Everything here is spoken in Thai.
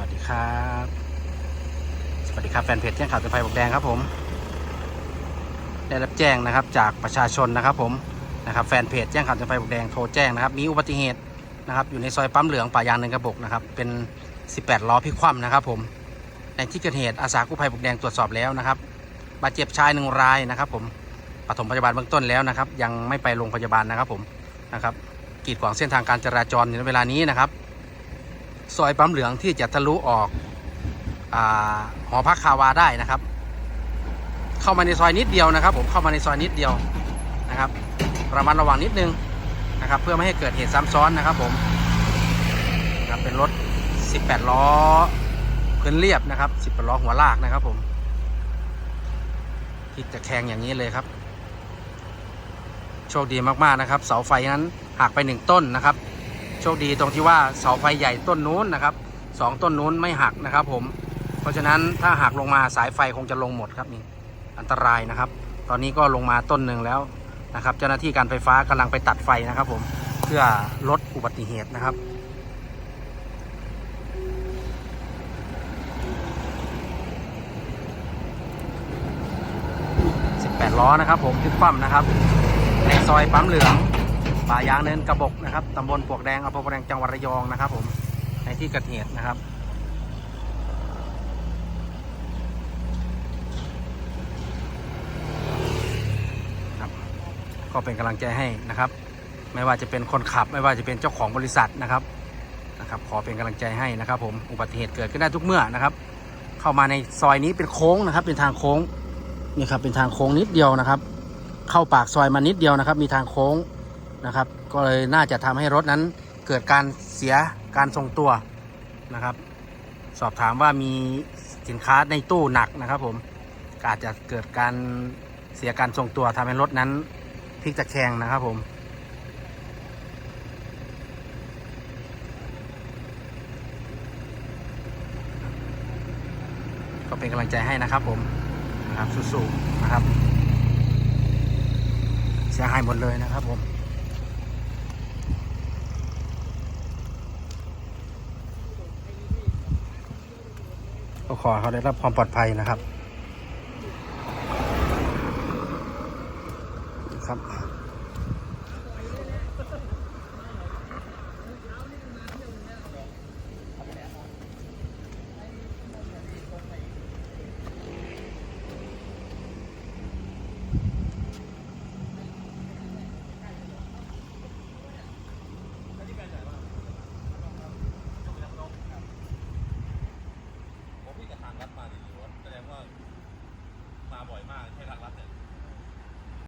วัสดีครับ สวัสดีครับแฟนเพจแจ้งข่าวเตือนภัยบอกแดงครับผม ได้รับแจ้งนะครับจากประชาชนนะครับผมนะครับแฟนเพจแจ้งข่าวเตือนภัยบอกแดงโทรแจ้งนะครับมีอุบัติเหตุนะครับอยู่ในซอยปั๊มเหลืองป่ายางเนินกระบอกนะครับเป็น 18 ล้อพลิกคว่ำนะครับผมในที่เกิดเหตุอาสากู้ภัยบอกแดงตรวจสอบแล้วนะครับบาดเจ็บชายหนึ่งรายนะครับ ผมปฐมพยาบาลเบื้องต้นแล้วนะครับ ยังไม่ไปโรงพยาบาลนะครับผมนะครับกีดขวางเส้นทางการจราจรในเวลานี้นะครับ ซอยปั๊มเหลืองที่จะทะลุออกอหอพักคาวาได้นะครับ เข้ามาในซอยนิดเดียวนะครับ ผมเข้ามาในซอยนิดเดียวนะครับระมัดระวังนิดนึงนะครับ เพื่อไม่ให้เกิดเหตุซ้ำซ้อนนะครับ ผมนะครับเป็นรถ 18 ล้อพื้นเรียบนะครับ 18 ล้อหัวลากนะครับ ผมที่จะแข่งอย่างนี้เลยครับ โชคดีมากๆนะครับ เสาไฟนั้นหักไปหนึ่งต้นนะครับ โชคดีตรงที่ว่าเสาไฟใหญ่ต้นนู้นนะครับสองต้นนู้นไม่หักนะครับ ผม เพราะฉะนั้นถ้าหักลงมาสายไฟคงจะลงหมดครับนี่อันตรายนะครับ ตอนนี้ก็ลงมาต้นหนึ่งแล้วนะครับ เจ้าหน้าที่การไฟฟ้ากำลังไปตัดไฟนะครับ ผมเพื่อลดอุบัติเหตุนะครับล้อนะครับผมพลิกคว่ำนะครับ ในซอยปั๊มเหลือง ป่ายางเนินกระบกนะครับตำบลปวกแดงอำเภอปวกแดงจังหวัดระยองนะครับ ผมในที่เกิดเหตุนะครับครับก็เป็นกำลังใจให้นะครับ ไม่ว่าจะเป็นคนขับ ไม่ว่าจะเป็นเจ้าของบริษัทนะครับนะครับ ขอเป็นกำลังใจให้นะครับ ผมอุบัติเหตุเกิดขึ้นได้ทุกเมื่อนะครับ เข้ามาในซอยนี้เป็นโค้งนะครับ เป็นทางโค้งนี่ครับเป็นทางโค้งนิดเดียวนะครับ เข้าปากซอยมานิดเดียวนะครับ มีทางโค้ง นะครับ ก็เลยน่าจะทำให้รถนั้นเกิดการเสียการทรงตัวนะครับ สอบถามว่ามีสินค้าในตู้หนักนะครับผมอาจจะเกิดการเสียการทรงตัวทำให้รถนั้นพลิกตะแคงนะครับผมก็เป็นกำลังใจให้นะครับผมนะครับสู้ๆนะครับ เสียหายหมดเลยนะครับผม ก็ขอเขาได้รับความปลอดภัยนะครับ ครับ รัดมาดีๆวะแสดงว่ามาบ่อยมากใช้ทางรัดเนี่ย